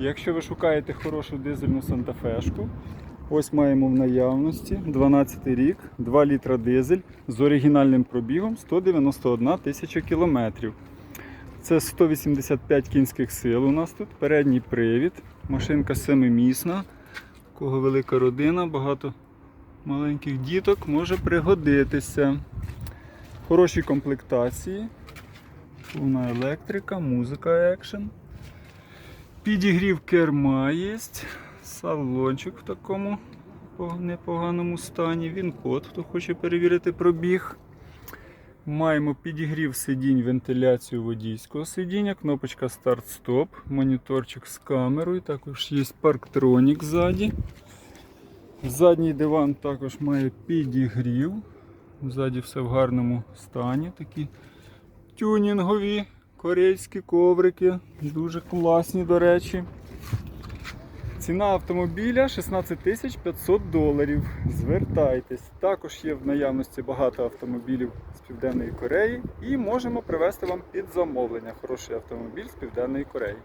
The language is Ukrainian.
Якщо ви шукаєте хорошу дизельну Сантафешку, ось маємо в наявності 12 рік, 2 літра дизель з оригінальним пробігом 191 тисяча кілометрів. Це 185 кінських сил у нас тут, передній привід, машинка семимісна, у кого велика родина, багато маленьких діток може пригодитися. Хороші комплектації, повна електрика, музика екшен. Підігрів керма є, салончик в такому непоганому стані. Він код, хто хоче перевірити пробіг. Маємо підігрів сидінь, вентиляцію водійського сидіння, кнопочка старт-стоп, моніторчик з камерою, також є парктронік ззаді. Задній диван також має підігрів. Ззаді все в гарному стані. Такі тюнінгові корейські коврики. Дуже класні, до речі. Ціна автомобіля 16 500 доларів. Звертайтесь. Також є в наявності багато автомобілів з Південної Кореї і можемо привезти вам під замовлення хороший автомобіль з Південної Кореї.